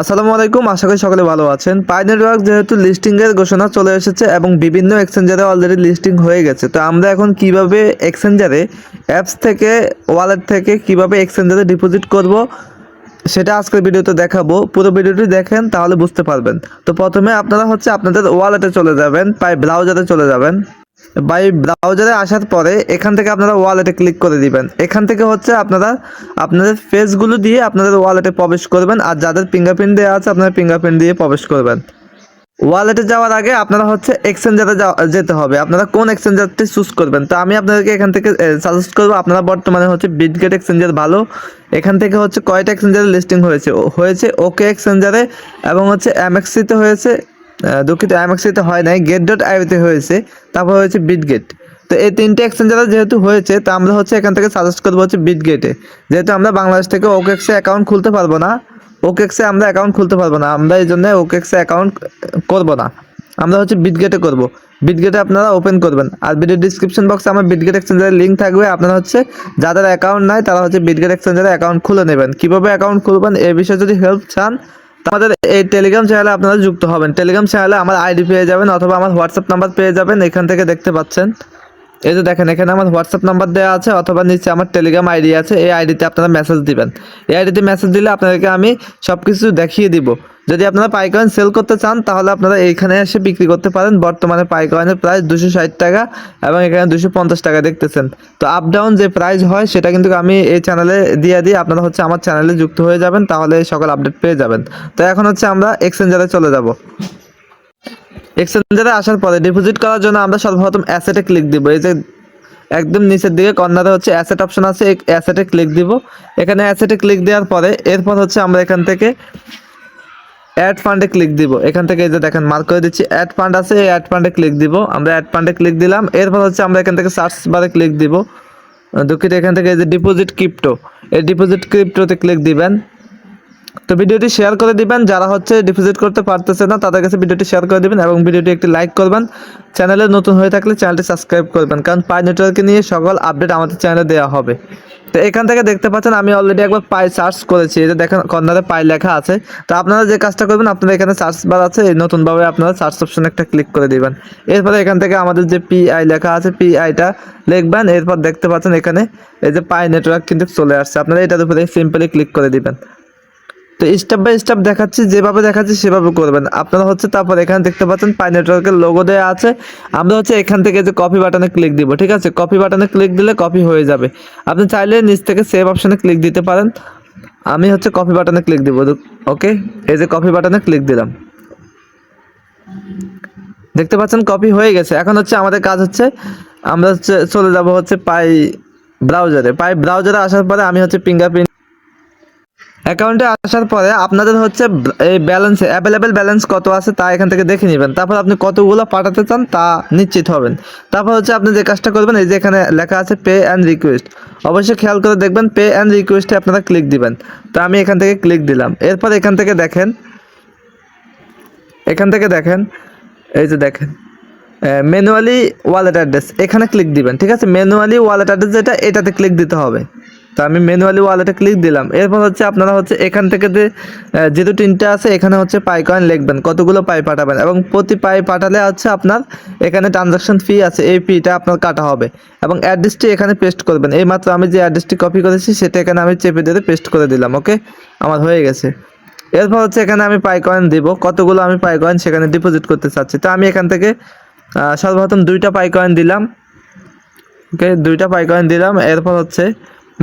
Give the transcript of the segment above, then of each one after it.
আসসালামু আলাইকুম, আশা করি সকলে ভালো আছেন। পাই নেটওয়ার্ক যেহেতু লিস্টিং এর ঘোষণা চলে এসেছে এবং বিভিন্ন এক্সচেঞ্জারে অলরেডি লিস্টিং হয়ে গেছে। তো আমরা এখন কীভাবে এক্সচেঞ্জারে অ্যাপস থেকে ওয়ালেট থেকে কীভাবে এক্সচেঞ্জারে ডিপোজিট করব, সেটা আজকের ভিডিওতে দেখাবো। পুরো ভিডিওটি দেখেন, তাহলে বুঝতে পারবেন। তো প্রথমে আপনারা হচ্ছে আপনাদের ওয়ালেটে চলে যাবেন, পাই ব্রাউজারে চলে যাবেন। বাই ব্রাউজারে আসার পরে এখান থেকে আপনারা ওয়ালেটে ক্লিক করে দিবেন। এখান থেকে হচ্ছে আপনারা, আপনাদের ফেসগুলো দিয়ে আপনাদের ওয়ালেটে প্রবেশ করবেন আর যাদের ফিঙ্গারপ্রিন্ট দেওয়া আছে, আপনারা ফিঙ্গারপ্রিন্ট দিয়ে প্রবেশ করবেন। ওয়ালেটে যাওয়ার আগে আপনারা হচ্ছে এক্সচেঞ্জারে যেতে হবে। আপনারা কোন এক্সচেঞ্জারটি চুজ করবেন? তো আমি আপনাদেরকে এখান থেকে সাজেস্ট করব, আপনারা বর্তমানে হচ্ছে বিটগেট এক্সচেঞ্জার ভালো। এখান থেকে হচ্ছে কয়টা এক্সচেঞ্জারে লিস্টিং হয়েছে? হয়েছে ওকে এক্সচেঞ্জারে এবং হচ্ছে এমএক্সিতে হয়েছে দুঃখিত এমএক্সিতে হয় নাই। গেট ডট আইতে হয়েছে, তারপর হয়েছে বিটগেট তো এই তিনটে এক্সচেঞ্জারে যেহেতু হয়েছে, তো আমরা হচ্ছে এখান থেকে সাজেস্ট করব হচ্ছে বিটগেটে যেহেতু আমরা বাংলাদেশ থেকে ওকেক্সে অ্যাকাউন্ট খুলতে পারব না ওকেক্সে আমরা অ্যাকাউন্ট খুলতে পারব না, আমরা এই জন্য ওকেক্সে অ্যাকাউন্ট করব না। আমরা হচ্ছে বিটগেটে করব। বিটগেটে আপনারা ওপেন করবেন। আর ভিডিও ডিসক্রিপশন বক্সে আমার বিটগেট এক্সচেঞ্জারের লিঙ্ক থাকবে, আপনারা হচ্ছে যাদের অ্যাকাউন্ট নাই, তারা হচ্ছে বিটগেট এক্সচেঞ্জারে অ্যাকাউন্ট খুলে নেবেন। কীভাবে অ্যাকাউন্ট খুলবেন, এ বিষয়ে যদি হেল্প চান আমাদের এই টেলিগ্রাম চ্যানেলে আপনারা যুক্ত হবেন। টেলিগ্রাম চ্যানেলে আমার আইডি পেয়ে যাবেন অথবা আমার হোয়াটসঅ্যাপ নাম্বার পেয়ে যাবেন, এখান থেকে দেখতে পাচ্ছেন। এই যে দেখেন, এখানে আমার হোয়াটসঅ্যাপ নাম্বার দেওয়া আছে, অথবা নিচে আমার টেলিগ্রাম আইডি আছে, এই আইডিতে আপনারা মেসেজ দিবেন। এই আইডিতে মেসেজ দিলে আপনাদেরকে আমি সব কিছু দেখিয়ে দিব। যদি আপনারা পাইকয়েন সেল করতে চান, তাহলে আপনারা এইখানে এসে বিক্রি করতে পারেন। বর্তমানে পাইকয়েনের প্রাইস দুশো ষাট টাকা এবং এখানে দুশো পঞ্চাশ টাকা দেখতেছেন। তো আপ ডাউন যে প্রাইস হয়, সেটা কিন্তু আমি এই চ্যানেলে দিয়ে দিই। আপনারা হচ্ছে আমার চ্যানেলে যুক্ত হয়ে যাবেন, তাহলে সকল আপডেট পেয়ে যাবেন। তো এখন হচ্ছে আমরা এক্সচেঞ্জারে চলে যাব। এক্সচেঞ্জারে আসার পরে ডিপোজিট করার জন্য আমরা সর্বপ্রথম অ্যাসেটে ক্লিক দিব। এই যে একদম নিচের দিকে কর্নারে হচ্ছে অ্যাসেট অপশন আছে অ্যাসেটে ক্লিক দিব। এখানে অ্যাসেটে ক্লিক দেওয়ার পরে এরপর হচ্ছে আমরা এখান থেকে অ্যাড ফান্ডে ক্লিক দিব। এখান থেকে এই যে দেখেন মার্ক করে দিচ্ছি অ্যাড ফান্ড আছে, এই অ্যাড ফান্ডে ক্লিক দিব। আমরা অ্যাড ফান্ডে ক্লিক দিলাম, এরপর হচ্ছে আমরা এখান থেকে সার্চ বারে ক্লিক দিব। দুঃখিত, এখান থেকে এই যে ডিপোজিট ক্রিপ্টো এই ডিপোজিট ক্রিপ্টোতে ক্লিক দিবেন। তো ভিডিওটি শেয়ার করে দিবেন। যারা হচ্ছে ডিপোজিট করতে পারতেছে না, তাদের কাছে ভিডিওটি শেয়ার করে দিবেন এবং ভিডিওটি একটি লাইক করবেন। চ্যানেলে নতুন হয়ে থাকলে চ্যানেলটি সাবস্ক্রাইব করবেন। কারণ পাই নেটওয়ার্কে নিয়ে সকল আপডেট আমাদের চ্যানেলে দেওয়া হবে। তো এখান থেকে দেখতে পাচ্ছেন, আমি অলরেডি একবার পাই সার্চ করেছি। এই যে দেখেন, কর্নারে পাই লেখা আছে। তো আপনারা যে কাজটা করবেন, আপনারা এখানে সার্চ বার আছে। এই নতুনভাবে আপনারা সার্চ অপশনে একটা ক্লিক করে দিবেন। এরপরে এখান থেকে আমাদের যে পিআই লেখা আছে পিআইটা লিখবেন। এরপর দেখতে পাচ্ছেন এখানে এই যে পাই নেটওয়ার্ক কিন্তু চলে আসছে। আপনারা এটার উপরে সিম্পলি ক্লিক করে দিবেন। তো স্টেপ বাই স্টেপ দেখাচ্ছি, যেভাবে দেখাচ্ছি সেভাবে করবেন। আপনারা হচ্ছে তারপর এখানে দেখতে পাচ্ছেন পাই নেটওয়ার্কের লোগো দেওয়া আছে। আমরা হচ্ছে এখান থেকে যে কপি বাটনে ক্লিক দিব, ঠিক আছে? কপি বাটনে ক্লিক দিলে কপি হয়ে যাবে। আপনি চাইলে নিচ থেকে সেভ অপশনে ক্লিক দিতে পারেন। আমি হচ্ছে কপি বাটনে ক্লিক দিব ওকে এই যে কপি বাটনে ক্লিক দিলাম। দেখতে পাচ্ছেন কপি হয়ে গেছে। এখন হচ্ছে আমাদের কাজ হচ্ছে, আমরা হচ্ছে চলে যাব হচ্ছে পাই ব্রাউজারে পাই ব্রাউজারে আসার পরে আমি হচ্ছে ফিঙ্গারপ্রিন্ট অ্যাকাউন্টে আসার পরে আপনাদের হচ্ছে এই ব্যালেন্স অ্যাভেলেবেল ব্যালেন্স কত আছে তা এখান থেকে দেখে নেবেন। তারপর আপনি কতগুলো পাঠাতে চান তা নিশ্চিত হবেন। তারপর হচ্ছে আপনি যে কাজটা করবেন, এই যে এখানে লেখা আছে পে অ্যান্ড রিকোয়েস্ট অবশ্যই খেয়াল করে দেখবেন পে অ্যান্ড রিকোয়েস্টে আপনারা ক্লিক দিবেন। তো আমি এখান থেকে ক্লিক দিলাম। এরপর এখান থেকে দেখেন, এখান থেকে দেখেন, এই যে দেখেন ম্যানুয়ালি ওয়ালেট অ্যাড্রেস এখানে ক্লিক দিবেন, ঠিক আছে? ম্যানুয়ালি ওয়ালেট অ্যাড্রেস যেটা, এটাতে ক্লিক দিতে হবে। তো আমি ম্যানুয়ালি ওয়ালেটে ক্লিক দিলাম। এরপর হচ্ছে আপনারা হচ্ছে এখান থেকে যে যেহেতু তিনটে আছে, এখানে হচ্ছে পাই কয়েন লিখবেন, কতগুলো পাই পাঠাবেন এবং প্রতি পাই পাঠালে হচ্ছে আপনার এখানে ট্রানজাকশন ফি আছে, এই ফিটা আপনার কাটা হবে এবং অ্যাড্রেসটি এখানে পেস্ট করবেন। এই মাত্র আমি যে অ্যাড্রেসটি কপি করেছি, সেটা এখানে আমি চেপে দিয়ে পেস্ট করে দিলাম ওকে আমার হয়ে গেছে। এরপর হচ্ছে এখানে আমি পাই কয়েন দিব, কতগুলো আমি পাই কয়েন সেখানে ডিপোজিট করতে চাচ্ছি। তো আমি এখান থেকে সর্বপ্রথম দুইটা পাই কয়েন দিলাম ওকে দুইটা পাই কয়েন দিলাম, এরপর হচ্ছে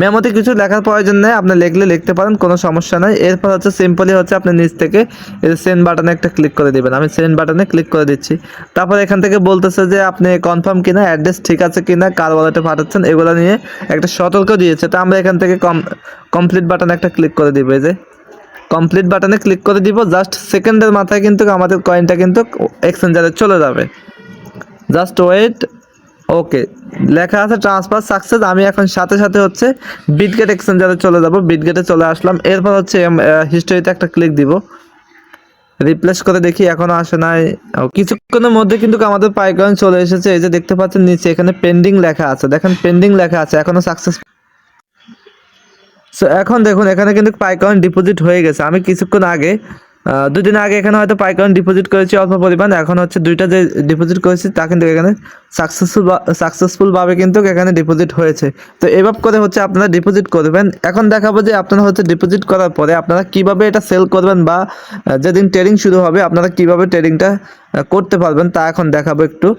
মেমোতে কিছু লেখার প্রয়োজন নেই, আপনি লিখলে লিখতে পারেন, কোনো সমস্যা নাই। এরপর হচ্ছে সিম্পলি হচ্ছে আপনি নিচ থেকে সেন্ড বাটনে একটা ক্লিক করে দিবেন। আমি সেন্ড বাটনে ক্লিক করে দিচ্ছি। তারপর এখান থেকে বলতেছে যে আপনি কনফার্ম কিনা অ্যাড্রেস ঠিক আছে কিনা, কার ওয়ালেটে পাঠাচ্ছেন, এগুলো নিয়ে একটা সতর্ক দিয়েছে। তো আমরা এখান থেকে কম কমপ্লিট বাটনে একটা ক্লিক করে দিবে যে। কমপ্লিট বাটনে ক্লিক করে দিব জাস্ট সেকেন্ডের মাথায় কিন্তু আমাদের কয়েনটা কিন্তু এক্সচেঞ্জারে চলে যাবে। জাস্ট ওয়েট ওকে, লেখা আছে ট্রান্সফার সাকসেস, আমি এখন সাথে সাথে হচ্ছে বিটগেট এক্সচেঞ্জারে চলে যাব, বিটগেটে চলে আসলাম, এরপর হচ্ছে হিস্টোরিতে একটা ক্লিক দিব। রিপ্লেস করে দেখি, এখনও আসে নাই। কিছুক্ষণের মধ্যে কিন্তু আমাদের পাইকয়েন চলে এসেছে, এই যে দেখতে পাচ্ছেন, নিচে এখানে পেন্ডিং লেখা আছে, দেখেন পেন্ডিং লেখা আছে, এখনও সাকসেস সো এখন দেখুন, এখানে কিন্তু পাইকয়েন ডিপোজিট হয়ে গেছে, আমি কিছুক্ষণ আগে দুদিন আগে এখানে হয়তো পাইকয়েন ডিপোজিট করেছি, অল্প পরিমাণ। এখন হচ্ছে দুইটা যে ডিপোজিট করেছি, তা কিন্তু এখানে সাকসেসফুল সাকসেসফুল ভাবে কিন্তু এখানে ডিপোজিট হয়েছে। তো এভাবে করে হচ্ছে আপনারা ডিপোজিট করবেন। এখন দেখাবো যে আপনারা হচ্ছে ডিপোজিট করার পরে আপনারা কীভাবে এটা সেল করবেন বা যেদিন ট্রেডিং শুরু হবে, আপনারা কীভাবে ট্রেডিংটা করতে পারবেন তা এখন দেখাবো একটু।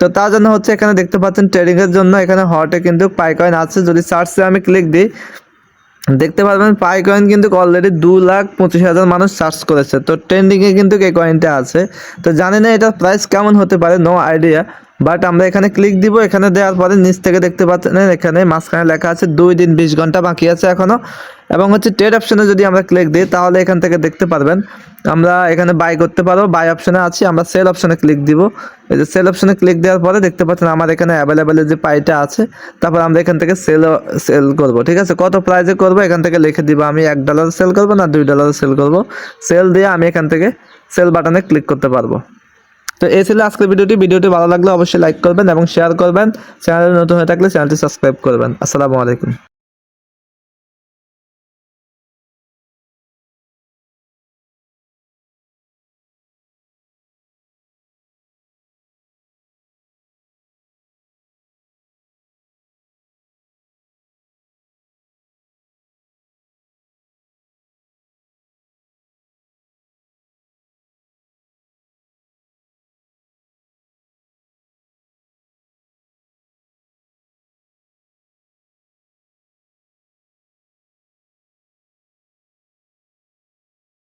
তো তার জন্য হচ্ছে এখানে দেখতে পাচ্ছেন ট্রেডিং এর জন্য এখানে হটে কিন্তু পাইকয়েন আছে। যদি সার্চে আমি ক্লিক দিই দেখতে পারবেন, পাই কয়েন কিন্তু অলরেডি দু লাখ পঁচিশ হাজার মানুষ সার্চ করেছে। তো ট্রেন্ডিংয়ে কিন্তু এই কয়েনটা আছে। তো জানি না এটার প্রাইস কেমন হতে পারে নো আইডিয়া বাট আমরা এখানে ক্লিক দিব, এখানে দেওয়ার পরে নিচ থেকে দেখতে পাচ্ছেন, এখানে মাঝখানে লেখা আছে দুই দিন বিশ ঘণ্টা বাকি আছে এখনও এবং হচ্ছে ট্রেড অপশনে যদি আমরা ক্লিক দিই, তাহলে এখান থেকে দেখতে পারবেন, আমরা এখানে বাই করতে পারব বাই অপশনে আছি, আমরা সেল অপশনে ক্লিক দিব। এই যে সেল অপশনে ক্লিক দেওয়ার পরে দেখতে পাচ্ছেন আমার এখানে অ্যাভেলেবেল যে পাইটা আছে, তারপর আমরা এখান থেকে সেল সেল করব, ঠিক আছে? কত প্রাইজে করব, এখান থেকে লিখে দিব, আমি এক ডলার সেল করব না দুই ডলার সেল করব। সেল দিয়ে আমি এখান থেকে সেল বাটনে ক্লিক করতে পারব। তো এই ছিল আজকের ভিডিওটি। ভিডিওটি ভালো লাগলে অবশ্যই লাইক করবেন এবং শেয়ার করবেন। চ্যানেলে নতুন হয়ে থাকলে চ্যানেলটি সাবস্ক্রাইব করবেন। আসসালামু আলাইকুম।